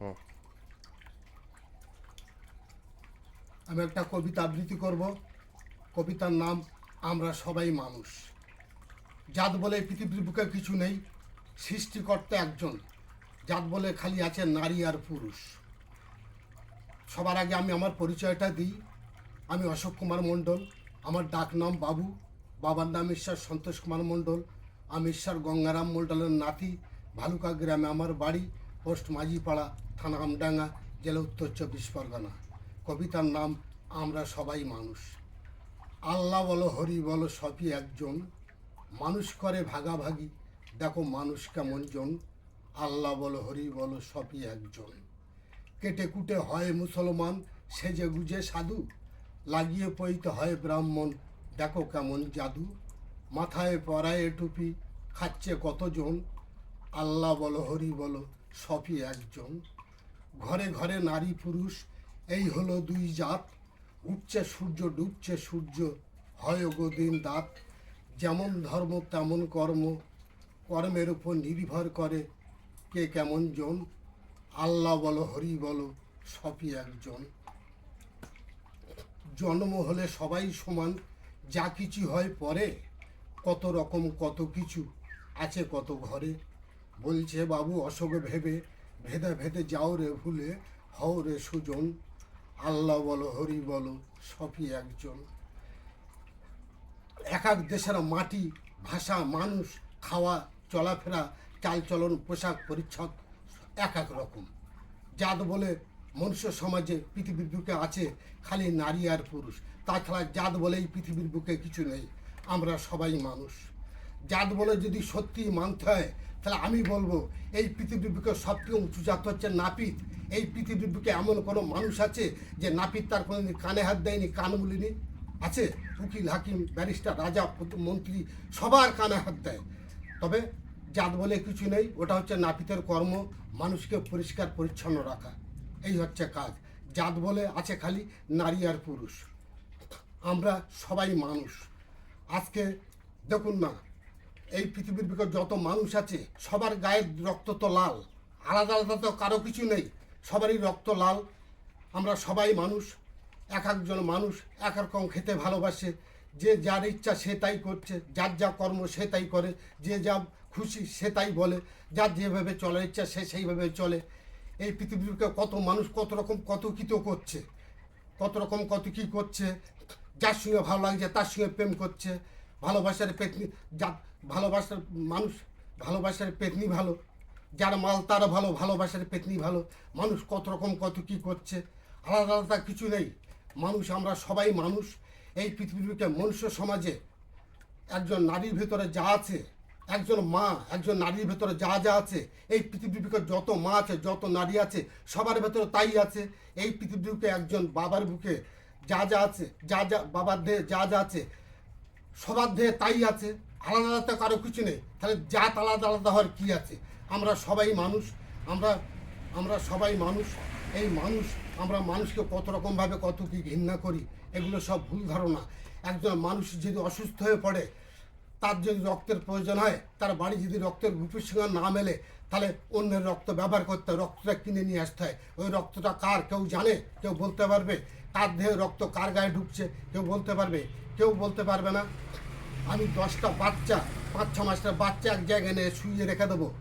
হুম। আমি একটা কবিতা আবৃত্তি করব। কবিতার নাম আমরা সবাই মানুষ। জাত বলে পৃথিবীর বুকে কিছু নেই, সৃষ্টিকর্তা একজন। জাত বলে খালি আছে নারী আর পুরুষ। সবার আগে আমি আমার পরিচয়টা দিই। আমি অশোক কুমার মণ্ডল। আমার ডাক নাম বাবু। বাবার নাম ঈশ্বর সন্তোষ কুমার মণ্ডল। আমি ঈশ্বর গঙ্গারাম মণ্ডলের নাতি। ভালুকা গ্রামে আমার বাড়ি। পোস্ট মাঝিপাড়া, থানা আমডাঙ্গা, জেলা উত্তর চব্বিশ পরগনা। কবিতার নাম, আমরা সবাই মানুষ। আল্লাহ বলো, হরি বলো, সবই একজন। মানুষ করে ভাগাভাগি, দেখো মানুষ কেমন জন। আল্লাহ বলো, হরি বলো, সবই একজন। কেটে কুটে হয় মুসলমান, সেজে গুজে সাধু। লাগিয়ে পইতে হয় ব্রাহ্মণ, দেখো কেমন জাদু। মাথায় পরায় টুপি, খাচ্ছে কতজন। আল্লাহ বলো, হরি বলো সবই একজন। ঘরে ঘরে নারী পুরুষ, এই হলো দুই জাত। উঠছে সূর্য, ডুবছে সূর্য, হয় গো দিন দাঁত। যেমন ধর্ম, তেমন কর্ম। কর্মের উপর নির্ভর করে কে কেমন জন। আল্লাহ বলো, হরি বলো, সবই একজন। জন্ম হলে সবাই সমান। যা কিছু হয় পরে, কত রকম কত কিছু আছে কত ঘরে। বলছে, বাবু, অশোক ভেবে ভেদে ভেদে যাও রে ভুলে, হও রে সুজন। আল্লাহ বলো, হরি বলো, সবই একজন। এক এক দেশের মাটি, ভাষা, মানুষ, খাওয়া, চলাফেরা, চালচলন, পোশাক পরিচ্ছদ এক এক রকম। জাত বলে মনুষ্য সমাজে পৃথিবীর বুকে আছে খালি নারী আর পুরুষ। তাছাড়া জাত বলেই পৃথিবীর বুকে কিছু নেই। আমরা সবাই মানুষ। জাত বলে যদি সত্যি মানতে হয় তাহলে আমি বলব, এই পৃথিবীর বুকে সবচেয়ে উঁচু জাত হচ্ছে নাপিত। এই পৃথিবীর বুকে এমন কোনো মানুষ আছে যে নাপিত তার কোনোদিন কানে হাত দেয়নি, কান মুলিনি আছে? উকিল, হাকিম, ব্যারিস্টার, রাজা মন্ত্রী, সবার কানে হাত দেয়। তবে জাত বলে কিছু নেই, ওটা হচ্ছে নাপিতের কর্ম, মানুষকে পরিষ্কার, পরিচ্ছন্ন রাখা। এই হচ্ছে কাজ। জাত বলে আছে খালি নারী আর পুরুষ। আমরা সবাই মানুষ। আজকে দেখুন না এই পৃথিবীর ভিতর যত মানুষ আছে, সবার গায়ের রক্ত তো লাল। আলাদা আলাদা তো কারও কিছু নেই। সবারই রক্ত লাল। আমরা সবাই মানুষ। এক একজন মানুষ এক রকম খেতে ভালোবাসে। যে যার ইচ্ছা সে তাই করছে, যার যা কর্ম সে তাই করে, যে যা খুশি সে তাই বলে, যার যেভাবে চলার ইচ্ছা সে সেইভাবে চলে। এই পৃথিবীকে কত মানুষ কত রকম কত কিত করছে, কত রকম কত কি করছে, যার সঙ্গে ভালো লাগছে তার সঙ্গে প্রেম করছে। ভালোবাসার পেতনি, যা ভালোবাসার মানুষ ভালোবাসার পেতনি ভালো, যার মাল তার ভালো, ভালোবাসার পেতনি ভালো। মানুষ কত রকম, কত কি করছে, আলাদা আলাদা কিছু নেই। মানুষ, আমরা সবাই মানুষ। এই পৃথিবীকে মনুষ্য সমাজে একজন নারীর ভেতরে যা আছে, একজন মা, একজন নারীর ভেতরে যা যা আছে, এই পৃথিবীর বুকে যত মা আছে, যত নারী আছে, সবার ভেতরে তাই আছে। এই পৃথিবীর বুকে একজন বাবার বুকে যা যা আছে, যা যা বাবার দেহে যা যা আছে সবার দেহে তাই আছে, আলাদা আলাদা কারও কিছু নেই, তাহলে জাত আলাদা আলাদা হওয়ার কী আছে? আমরা সবাই মানুষ, আমরা আমরা সবাই মানুষ, এই মানুষ, আমরা মানুষকে কত রকমভাবে কত কী ঘৃণা করি, এগুলো সব ভুল ধারণা। একজন মানুষ যদি অসুস্থ হয়ে পড়ে তার যদি রক্তের প্রয়োজন হয়, তার বাড়ি যদি রক্তের গ্রুপের সঙ্গে না মেলে, তাহলে অন্যের রক্ত ব্যবহার করতে হয়, রক্তটা কিনে নিয়ে আসতে হয়। ওই রক্তটা কার? কেউ জানে? কেউ বলতে পারবে? কার দেহে রক্ত কার গায়ে ঢুকছে? কেউ বলতে পারবে? কেউ বলতে পারবে না। আমি দশটা বাচ্চা, পাঁচ, ছ মাসটা বাচ্চা এক জায়গায় নিয়ে শুয়ে রেখে দেবো।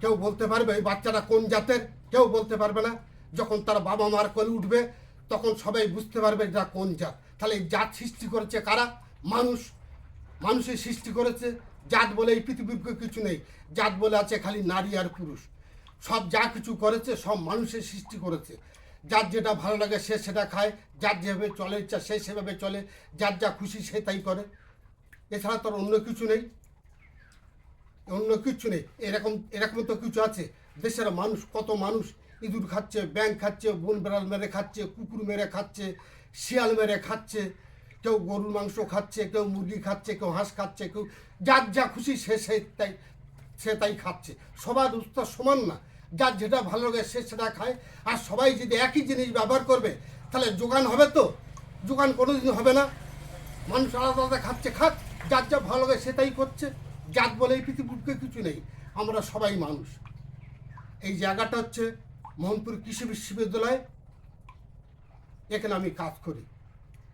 কেউ বলতে পারবে ওই বাচ্চাটা কোন জাতের? কেউ বলতে পারবে না। যখন তার বাবা মার কোলে উঠবে, তখন সবাই বুঝতে পারবে যা কোন জাত। তাহলে জাত সৃষ্টি করেছে কারা? মানুষ। মানুষের সৃষ্টি করেছে, জাত বলে এই পৃথিবীর কিছু নেই। জাত বলে আছে খালি নারী আর পুরুষ। সব যা কিছু করেছে, সব মানুষের সৃষ্টি করেছে। যার যেটা ভালো লাগে সে সেটা খায়, যার যেভাবে চলে, ইচ্ছা সে সেভাবে চলে, যার যা খুশি সে তাই করে। এছাড়া তোর অন্য কিছু নেই? অন্য কিছু নেই। এরকম এরকম তো কিছু আছে? দেশের মানুষ, কত মানুষ ইঁদুর খাচ্ছে ব্যাং খাচ্ছে, বন বেড়াল মেরে খাচ্ছে, কুকুর মেরে খাচ্ছে, শিয়াল মেরে খাচ্ছে কেউ গরুর মাংস খাচ্ছে, কেউ মুরগি খাচ্ছে, কেউ হাঁস খাচ্ছে, কেউ যার যা খুশি সে সে তাই সে তাই খাচ্ছে। সবার উত্তর সমান না। যার যেটা ভালো লাগে সে সেটা খায়। আর সবাই যদি একই জিনিস ব্যবহার করবে, তাহলে যোগান হবে তো? যোগান কোনো দিন হবে না। মানুষ আলাদা আলাদা খাচ্ছে, খাক। যার যা ভালো লাগে সেটাই করছে। জাত বলে এই পৃথিবীকে কিছু নেই। আমরা সবাই মানুষ। এই জায়গাটা হচ্ছে মোহনপুর কৃষি বিশ্ববিদ্যালয়। এখানে আমি কাজ করি।